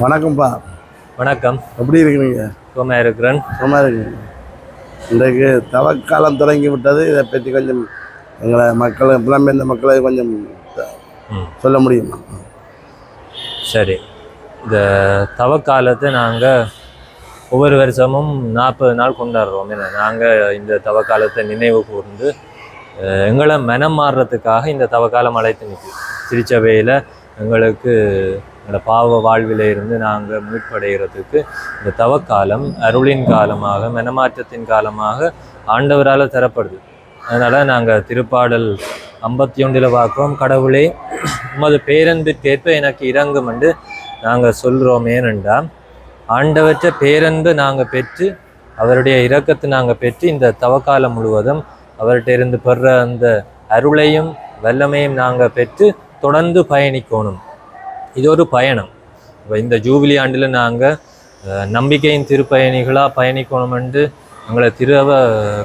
வணக்கம்ப்பா. வணக்கம். எப்படி இருக்கிறீங்க? சுகமாக இருக்கிறேன். சும்மா இருக்கீங்க. இன்றைக்கு தவக்காலம் தொடங்கி விட்டது. இதை பற்றி கொஞ்சம் எங்களை மக்களை புலம்பெயர்ந்த மக்களை கொஞ்சம் சொல்ல முடியுமா? சரி. இந்த தவக்காலத்தை நாங்கள் ஒவ்வொரு வருஷமும் நாற்பது நாள் கொண்டாடுறோம். ஏன்னா நாங்கள் இந்த தவக்காலத்தை நினைவு கூர்ந்து எங்களை மனம் மாறுறதுக்காக இந்த தவக்காலம் அழைத்து நிற்குது திருச்சபையில் எங்களுக்கு எங்களோட பாவ வாழ்விலிருந்து நாங்கள் மீட்படைகிறதுக்கு இந்த தவக்காலம் அருளின் காலமாக மனமாற்றத்தின் காலமாக ஆண்டவரால் தரப்படுது. அதனால் நாங்கள் திருப்பாடல் ஐம்பத்தி ஒன்றில் பார்க்குறோம் கடவுளே உமது பேரன்பிற்கேற்ப எனக்கு இறங்கும் என்று நாங்கள் சொல்கிறோம் ஏனென்றா ஆண்டவற்ற பேரன்பு நாங்கள் பெற்று அவருடைய இரக்கத்தை நாங்கள் பெற்று இந்த தவக்காலம் முழுவதும் அவர்கிட்ட இருந்து பெற அந்த அருளையும் வல்லமையும் நாங்கள் பெற்று தொடர்ந்து பயணிக்கணும். இது ஒரு பயணம். இப்போ இந்த ஜூபிலி ஆண்டில் நாங்கள் நம்பிக்கையின் திருப்பயணிகளாக பயணிக்கணும் என்று எங்களை திருவ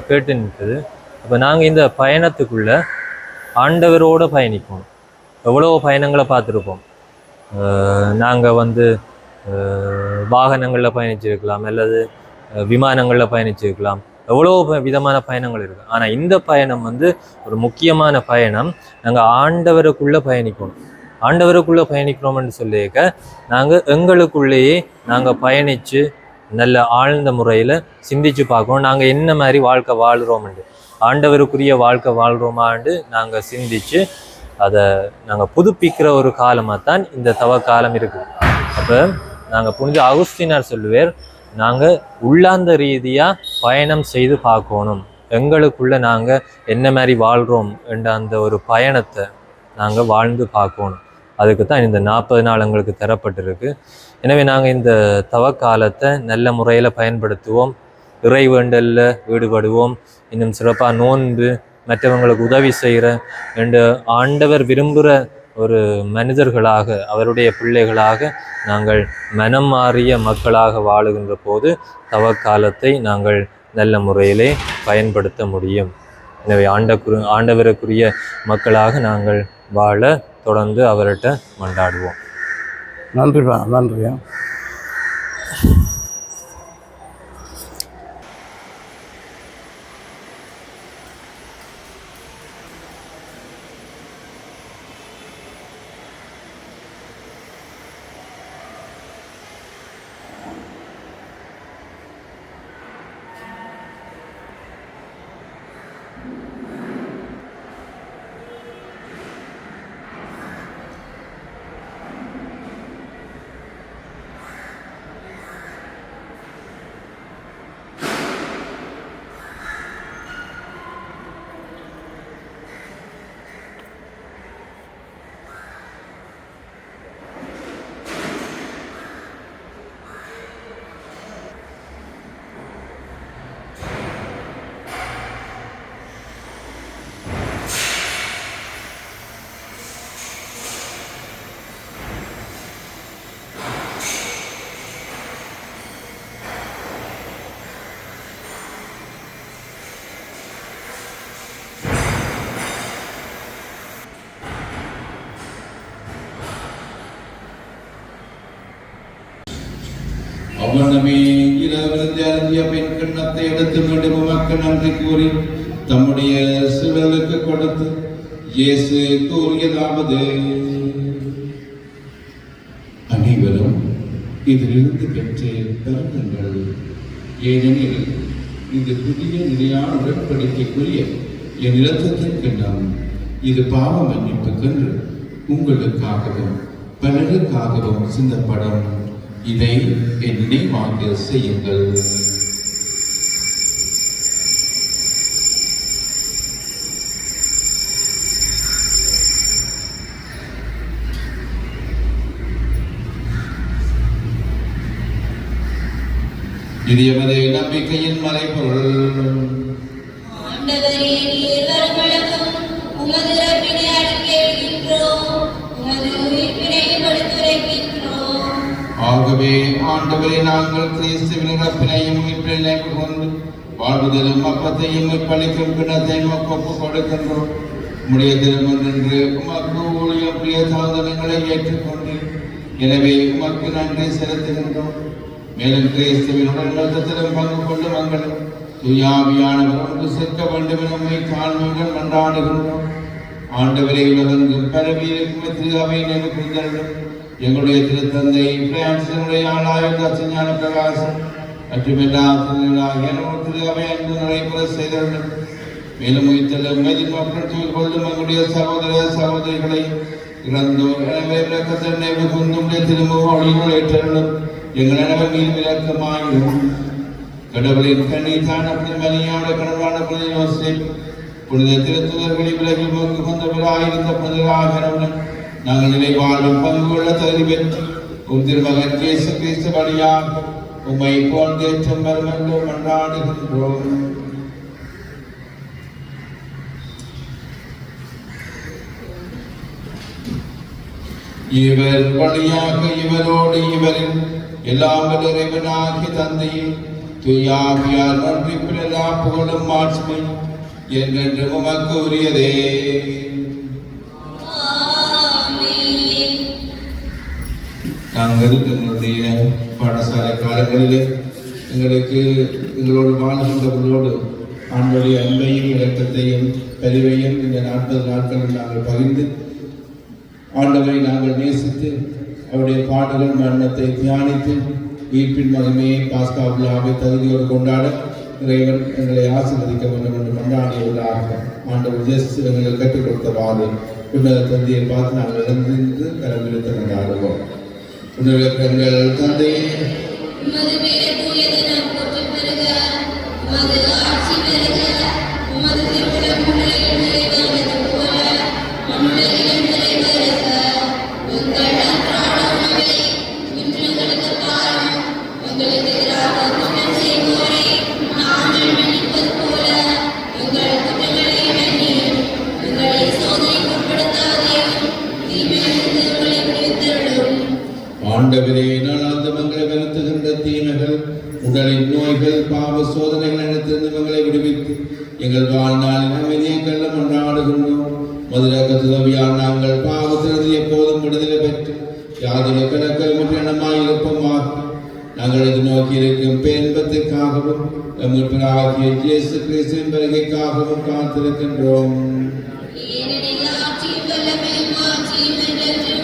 கேட்டு நிற்குது அப்போ நாங்கள் இந்த பயணத்துக்குள்ள ஆண்டவரோடு பயணிக்கணும் எவ்வளோ பயணங்களை பார்த்துருப்போம். நாங்கள் வந்து வாகனங்களில் பயணிச்சிருக்கலாம் அல்லது விமானங்களில் பயணிச்சிருக்கலாம். எவ்வளோ விதமான பயணங்கள் இருக்குது ஆனால் இந்த பயணம் வந்து ஒரு முக்கியமான பயணம். நாங்கள் ஆண்டவருக்குள்ளே பயணிக்கணும் ஆண்டவருக்குள்ளே பயணிக்கிறோம்னு சொல்லியிருக்க நாங்கள் எங்களுக்குள்ளேயே நாங்கள் பயணித்து நல்ல ஆழ்ந்த முறையில் சிந்திச்சு பார்க்கணும். நாங்கள் என்ன மாதிரி வாழ்க்கை வாழ்கிறோம்ண்டு ஆண்டவருக்குரிய வாழ்க்கை வாழ்கிறோமாண்டு நாங்கள் சிந்தித்து அதை நாங்கள் புதுப்பிக்கிற ஒரு காலமாக தான் இந்த தவ காலம் இருக்குது அப்போ நாங்கள் புனித அகுஸ்தினார் சொல்லுவேர் நாங்கள் உள்ளாந்த ரீதியாக பயணம் செய்து பார்க்கணும். எங்களுக்குள்ளே நாங்கள் என்ன மாதிரி வாழ்கிறோம் என்ற அந்த ஒரு பயணத்தை நாங்கள் வாழ்ந்து பார்க்கணும். அதுக்கு தான் இந்த நாற்பது நாள் எங்களுக்கு தரப்பட்டிருக்கு. எனவே நாங்கள் இந்த தவக்காலத்தை நல்ல முறையில் பயன்படுத்துவோம். இறை வேண்டலில் ஈடுபடுவோம். இன்னும் சிறப்பாக நோன்பு மற்றவங்களுக்கு உதவி செய்கிற ரெண்டு ஆண்டவர் விரும்புகிற ஒரு மனிதர்களாக அவருடைய பிள்ளைகளாக நாங்கள் மனம் மாறிய மக்களாக வாழுகின்ற போது தவக்காலத்தை நாங்கள் நல்ல முறையிலே பயன்படுத்த முடியும். எனவே ஆண்டக்குரு ஆண்டவருக்குரிய மக்களாக நாங்கள் வாழ தொடர்ந்து அவர்கிட்ட மண்டாடுவோம் நன்றிப்பா நன்றியா? அவ்வண்ணமே இரவிருந்து அருந்திய பெண் கிண்ணத்தை எடுத்து மீண்டும் உமக்கு நன்றி கூறி தம்முடைய சிலருக்கு கொடுத்து இயேசு கூறியதாவது அனைவரும் இதிலிருந்து பெற்று பெறுங்கள் ஏனெனில் இது புதிய நிலையான உடன்படிக்கைக்குரிய என் இரத்தத்தின் கிண்ணம் இது பாவ மன்னிப்புக்கென்று உங்களுக்காகவும் பலருக்காகவும் சிந்தப்படும். இதை என் நினைவாக செய்யுங்கள். இது எமது நம்பிக்கையின் மறைபொருள். உமது ஆகவே ஆண்டவரை நாங்கள் கிறிஸ்துவின் இறப்பினையும் உயிர்ப்பினை கொண்டு வாழ்வுதலும் அப்பத்தையும் இப்பளிக்கும் பிணத்தையும் ஒப்பு கொடுக்கின்றோம். உம்முடைய திருமண் என்று உமக்கு ஊழிய பிரிய சாதனங்களை ஏற்றுக்கொண்டு எனவே உமக்கு நன்றி செலுத்துகின்றோம். மேலும் கிறிஸ்துவின் உடல் ரத்தத்திலும் பங்கு கொண்டு மங்கள் துயாவியானவர் ஒன்று சேர்க்க வேண்டும் என உண்மை தாழ்மையுடன் மன்றாடுகின்றோம். ஆண்டவரை உலகெங்கும் பரவி இருக்கும் திருகாவை அவை நினைக்கின்றனர் எங்களுடைய திருத்தந்தை பிரான்சினுடைய ஆளாய தசஞான பிரகாசம் மற்றும் எல்லா திருநாளாகிய நமது திரு அவை அன்பு நடைபெற செய்தனர் மேலும் உயிர்த்தல உண்மையின் மக்கள் தூய் கொள்ளும் எங்களுடைய சகோதர சகோதரிகளை இறந்தோர் எனவே விளக்கத்தை நினைவு கொண்டும் திரும்ப ஒளிகள் ஏற்றலும் எங்கள் அனைவர் மீது விளக்கமாயிரும் கடவுளின் கண்ணை தானப்படி மணியான கடவுளான புனித யோசேப் புனித திருத்துதர்களை விலகி போக்கு கொண்டவராயிருந்த புனிதராகிறவன் நாங்கள் நிலை வாழும் பங்கு கொள்ள தகுதி பெற்று உம் திருமகன் இயேசு கிறிஸ்து வழியாக உம்மை போன்றேற்றம் வருமென்று மன்றாடுகின்றோம் இவர் வழியாக இவரோடு இவரில் எல்லாம் வல்ல இறைவனாகிய தந்தையும் துயாவியார் நன்றிப்பில் எல்லா புகழும் மாட்சிமை என்றென்று உமக்கு உரியதே நாங்கள் எங்களுடைய பாடசாலை காலங்களில் எங்களுக்கு எங்களோடு வாழ்கின்றவர்களோடு ஆண்களுடைய அன்பையும் இலக்கத்தையும் பதிவையும் இந்த நாற்பது நாட்களில் நாங்கள் பகிர்ந்து ஆண்டவரை நாங்கள் நேசித்து அவருடைய பாடலும் மரணத்தை தியானித்து ஈர்ப்பின் மகிமையை பாஸ்கா விழாவை தகுதியோடு கொண்டாட இறைவன் எங்களை ஆசீர்வதிக்க வேண்டும் என்று கொண்டாடிய கொண்டாடியுள்ளார்கள் ஆண்டவர் ஜெஸ் எங்களுக்கு கற்றுக் கொடுத்தவாறு பின்னர் தந்தையை பார்த்து நாங்கள் இழந்திருந்து கரமிழுத்து கொண்டாடுவோம் உன்னுடைய எங்கள் தந்தை. உமது ஆட்சி பெறுக. உமது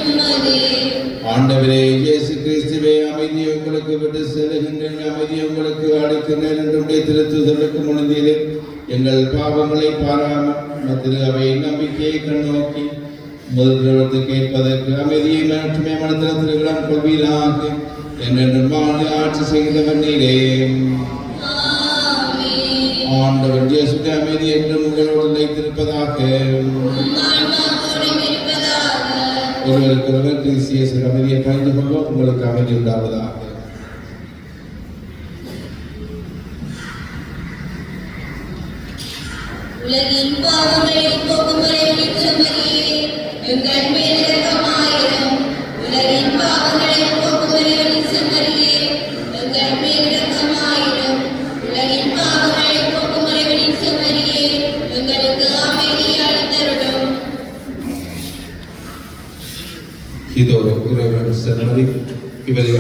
உமதே. ஆண்டவரே இயேசு கிறிஸ்துவே அமைதி உங்களுக்கு விட்டு செல்கின்றேன் அமைதி உங்களுக்கு அளிக்கின்றேன் என்றுடைய திருத்துதலுக்கு முழுந்தீரே எங்கள் பாவங்களை பாராமல் திரு அவை நம்பிக்கையை கண்ணோக்கி முதல்வரத்து கேட்பதற்கு அமைதியை மட்டுமே மனத்தில் திருவிழம் கொள்வீராக என்னென்று ஆட்சி செய்கிறவர் நீரே. ஆண்டவர் இயேசுடைய அமைதி என்றும் உங்களோடு இருப்பதாக. ஒருவருக்கு ஒருவர் பேசிய சில அமைதியை பகிர்ந்து கொள்வோம் உங்களுக்கு அமைதி உண்டாவதாக உலகின் பாவங்களை போக்கும் இறைவனின் செம்மறியே, எங்கள்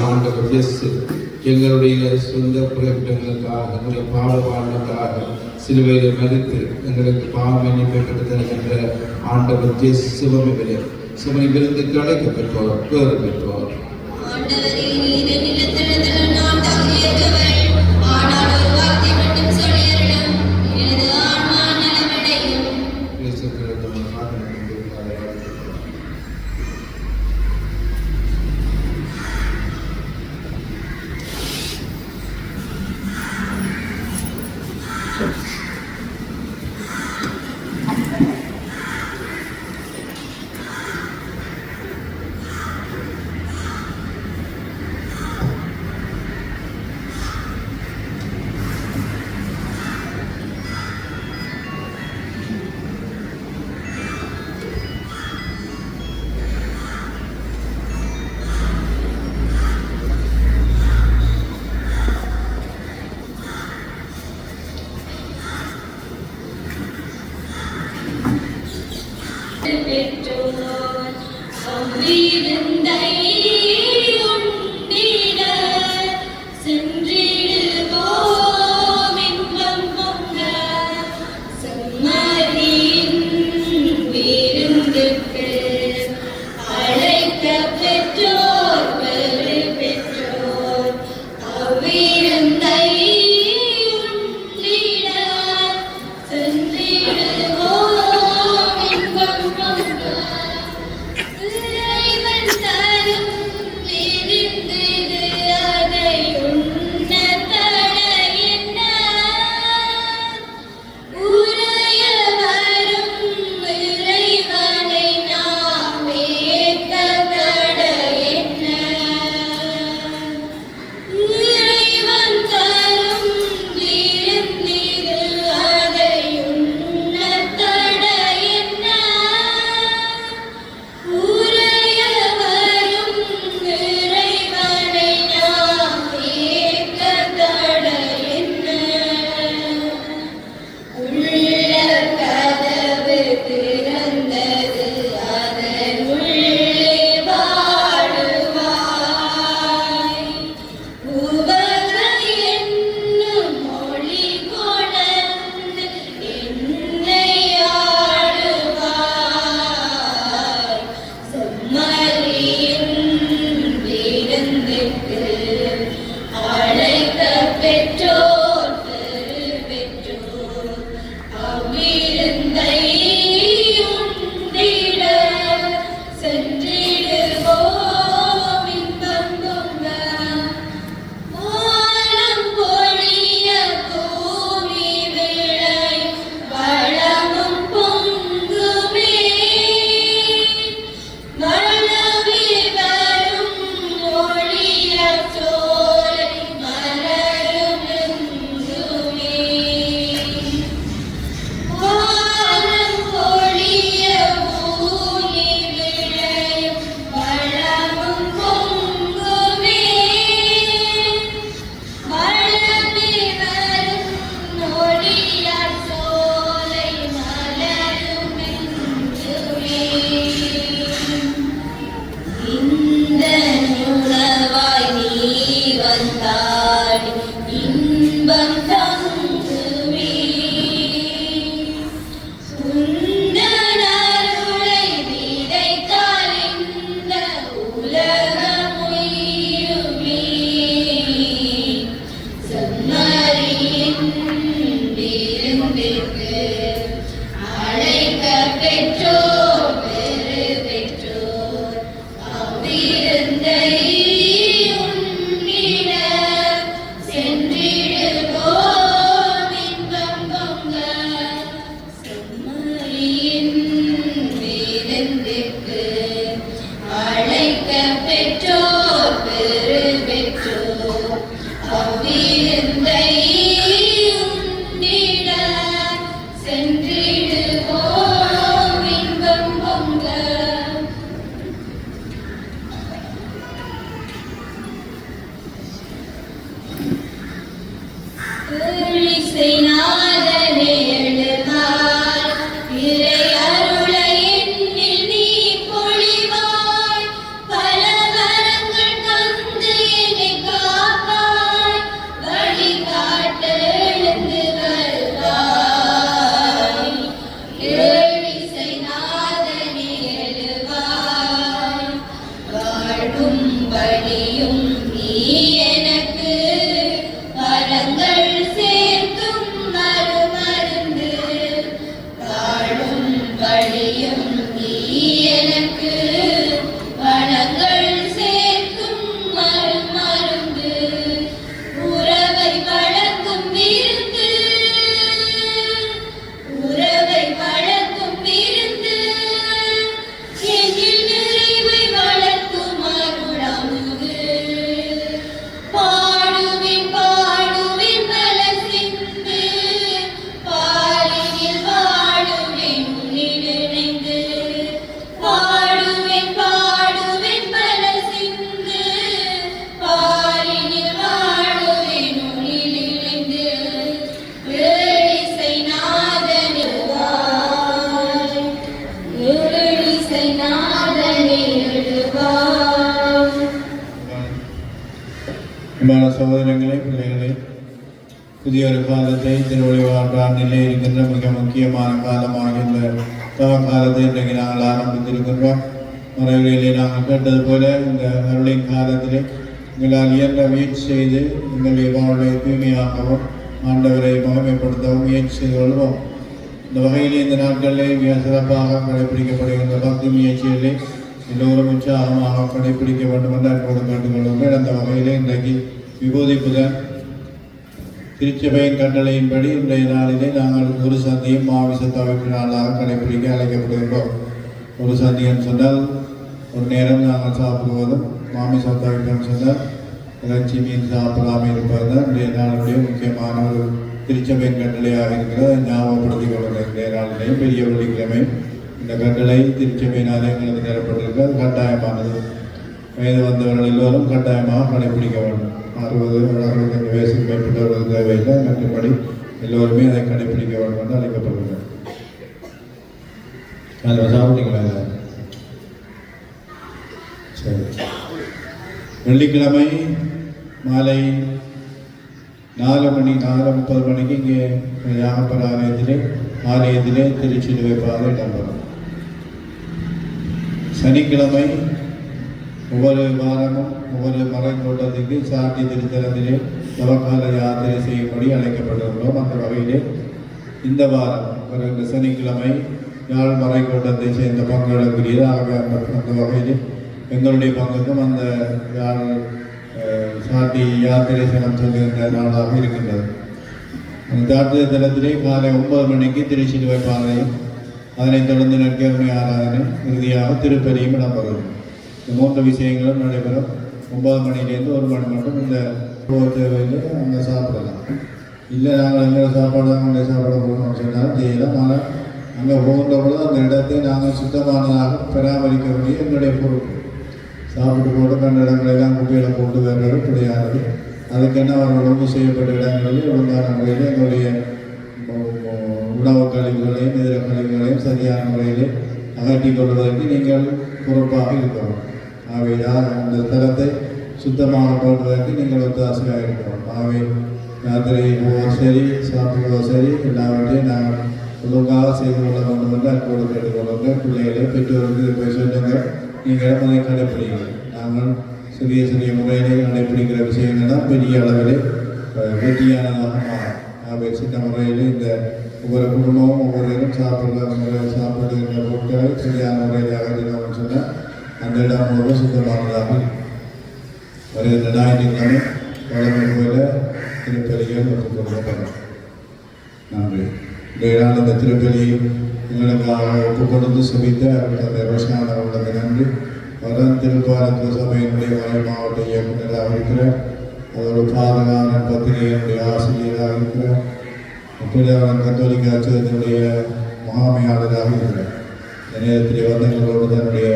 ஆண்டவர் இயேசு எங்களுடைய சொந்த குறைப்பிடங்களுக்காக எங்களுடைய பாவ வாழ்வுக்காக சிலுவையில் மதித்து எங்களுக்கு பாவ மன்னிப்பை பெற்று தருகின்ற ஆண்டவர் இயேசு சிவம் இவரே சிவனை விருந்துக்கு அழைக்கப்பட்டோர் பேறு பெற்றோர். ಇಲ್ಲಿ முக்கியமான காலமாக இந்த தவ காலத்தை இன்றைக்கு நாங்கள் ஆரம்பித்திருக்கின்றோம். மறைவிலே நாங்கள் கேட்டது போல இந்த அருளின் காலத்திலே எங்களால் இயன்ற முயற்சி செய்து எங்களுடைய வாழ்வை தூய்மையாகவும் ஆண்டவரை மகிமைப்படுத்தவும் முயற்சி செய்து கொள்வோம். இந்த வகையிலே இந்த நாட்களிலே மிக சிறப்பாக கடைபிடிக்கப்படுகின்ற பக்தி முயற்சிகளிலே எல்லோரும் உற்சாகமாக கடைபிடிக்க வேண்டும் என்று அன்போடு கேட்டுக்கொள்கிறேன் அந்த வகையிலே இன்றைக்கு விபூதி புதன் திருச்சபையின் கட்டளையின்படி இன்றைய நாளிலே நாங்கள் ஒரு சந்தியும் மாவிச தவிப்பு நாளாக கடைபிடிக்க அழைக்கப்படுகின்றோம். ஒரு சந்தியம் சொன்னால் ஒரு நேரம் நாங்கள் சாப்பிடுவதும் மாமிச தவிப்பம் சொன்னால் இறைச்சி மீன் சாப்பிடாமல் இருப்பது இன்றைய நாளுடைய முக்கியமான ஒரு திருச்சபையின் கட்டளையாக இருக்கிறது. அதை ஞாபகப்படுத்திக் கொள்கிற இன்றைய நாளிலேயும் பெரிய வெள்ளிக்கிழமை. இந்த கட்டளை திருச்சபையினாலே எங்களுக்கு தரப்பட்டிருக்கு அது கட்டாயமானது. வயது வந்தவர்கள் எல்லோரும் கட்டாயமாக கடைபிடிக்க வேண்டும். அறுபது அறுபத்தஞ்சு வயசுக்கு மேற்பட்டவர்கள் தேவையில்லை. மற்றபடி எல்லோருமே அதை கடைபிடிக்க வேண்டும் என்று அழைக்கப்படுகிறது அதில் சாப்பிட்டீங்களா சரி. வெள்ளிக்கிழமை மாலை நாலு மணி நாலு முப்பது மணிக்கு இங்கே யாகப்பர் ஆலயத்திலே ஆலயத்திலே திருச்சிலுவை பாதை இடம்பெறும். சனிக்கிழமை ஒவ்வொரு வாரமும் ஒவ்வொரு மறைக்கூட்டத்துக்கு சாட்டி திருத்தலத்திலே தவக்கால யாத்திரை செய்யும்படி அழைக்கப்பட்டிருக்கிறோம். அந்த வகையிலே இந்த வாரம் வருகின்ற சனிக்கிழமை யாழ் மறைக்கூட்டத்தை சேர்ந்த பங்குகளுக்குரியது ஆக அந்த அந்த வகையில் எங்களுடைய பங்குக்கும் அந்த யாழ் சாட்டி யாத்திரை சனம் சொல்லுகின்ற நாளாக இருக்கின்றது. அந்த யாத்திரை தலத்திலே காலை ஒன்பது மணிக்கு திருச்சிலுவை பாதையும் அதனைத் தொடர்ந்து நற்கருணை ஆராதனை இறுதியாக திருப்பதியும் இடம்பெறும். மூன்று விஷயங்களும் நடைபெறும். ஒன்பது மணிலேருந்து ஒரு மணி மட்டும் இந்த தேவையில் அங்கே சாப்பிடலாம். இல்லை நாங்கள் எங்கே சாப்பாடு அங்கே சாப்பிட போகணும்னு சொன்னாலும் செய்யலாம் ஆனால் அங்கே போகின்ற அந்த இடத்தை நாங்கள் சுத்தமானதாக பராமரிக்க வேண்டிய எங்களுடைய பொறுப்பு சாப்பிட்டு போட்டு கண்ட இடங்களெல்லாம் குப்பையில் போட்டு வருவது கிடையாது அதுக்கென்ன அவர் ஒழுங்கு செய்யப்பட்ட இடங்களில் ஒழுங்கான முறையில் எங்களுடைய உணவு கழிவுகளையும் இதர கழிவுகளையும் சரியான முறையில் அகற்றிக் கொள்வதற்கு நீங்கள் பொறுப்பாக இருக்கிறோம் யார் இந்த தலத்தை சுத்தமாக போடுவதற்கு நீங்கள் ஒத்தாசையாக இருக்கிறோம் ஆகவே ராத்திரி போவோ சரி சாப்பிடுவோ சரி எல்லாவற்றையும் நாங்கள் ஒழுங்காக செய்து கொள்ள வேண்டும் என்று அன்போடு கேட்டுக்கொள்ளுங்க பிள்ளைகளை பெற்றோருக்கு இதை போய் சொல்லுங்க நீங்கள் அதை கடைப்பிடிங்க நாங்கள் சிறிய சிறிய முறையிலே கடைப்பிடிக்கிற விஷயங்கள் தான் பெரிய அளவிலே வெற்றியானதாக மாறும். ஆகவே சின்ன முறையில் இந்த ஒவ்வொரு குடும்பமும் ஒவ்வொரு சாப்பிடுற முறை சாப்பிடுகின்ற பொருட்களை சரியான முறையில் அகற்றினோம்னு சொன்னால் அந்த இடம் முழுவதும் சுத்தமானதாக வருகின்ற ஞாயிற்றுக்கிழமை வளமை போல திருப்பலிகள் ஒப்புக் கொடுக்கப்படும் நன்றி இந்த அந்த இந்த திருப்பலியை எங்களுக்காக ஒப்புக் கொடுத்து சுபித்த அந்த ரோஷான உள்ளது நன்றி வரம் திருப்பாரத்து சபையினுடைய வரை மாவட்ட இயக்குநராக இருக்கிற அதோட பாதுகான பத்திரிகையினுடைய ஆசிரியராக இருக்கிற பிள்ளைவரம் கத்தோலிக்க அச்சகத்தினுடைய முகாமையாளராக இருக்கிறார் இந்த நேரத்தில் வந்து தன்னுடைய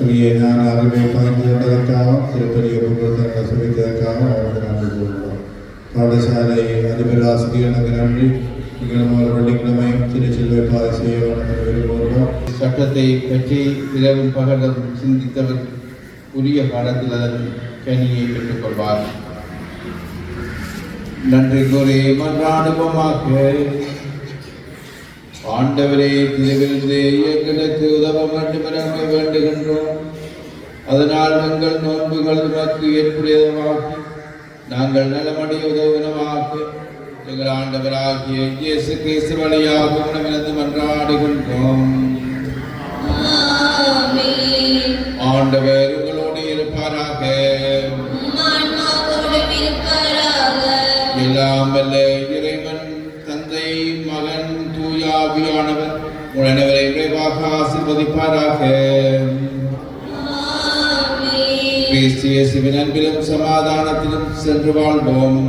புதிய ஞான அறிவை பகிர்ந்து கொண்டதற்காகவும் திருப்பதியை ஒப்புக்கொடுத்த சுபித்ததற்காகவும் அவருக்கு நன்றி கூறுகிறோம். பாடசாலை அதிபர் ஆசிரியர்களுக்கு நன்றி நீங்களும் ஒரு வெள்ளிக்கிழமையும் திருச்சிலுவை பாதை செய்ய வேண்டும் என்று விரும்புகிறோம் சட்டத்தை பற்றி இரவும் பகலும் சிந்தித்தவர் உரிய காலத்தில் அதன் கனியை பெற்றுக்கொள்வார். நன்றி கூறி மன்றாடுவோமாக. ஆண்டவரே திருவிருந்தே எங்களுக்கு உதவ வேண்டும் என வேண்டுகின்றோம். அதனால் எங்கள் நோன்புகள் உமக்கு ஏற்புடையதாக நாங்கள் நலமடைய உதவினமாக எங்கள் ஆண்டவராகிய இயேசு கிறிஸ்து வழியாக உணவினது மன்றாடுகின்றோம். ஆண்டவர் உங்களோடு இருப்பாராக. எல்லாம் வல்ல மகன் தூயாவியானவர் உடனவரை விரைவாக ஆசிர்வதிப்பாராக ஆமென். கிறிஸ்து இயேசுவின் அன்பிலும் சமாதானத்திலும் சென்று வாழ்வோம்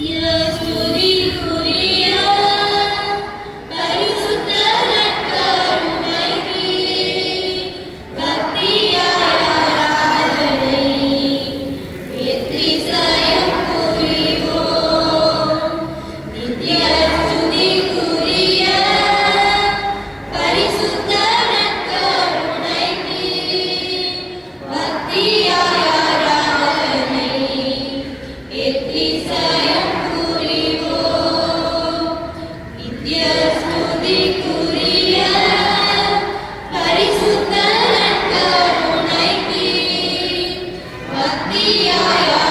예수님 Віра!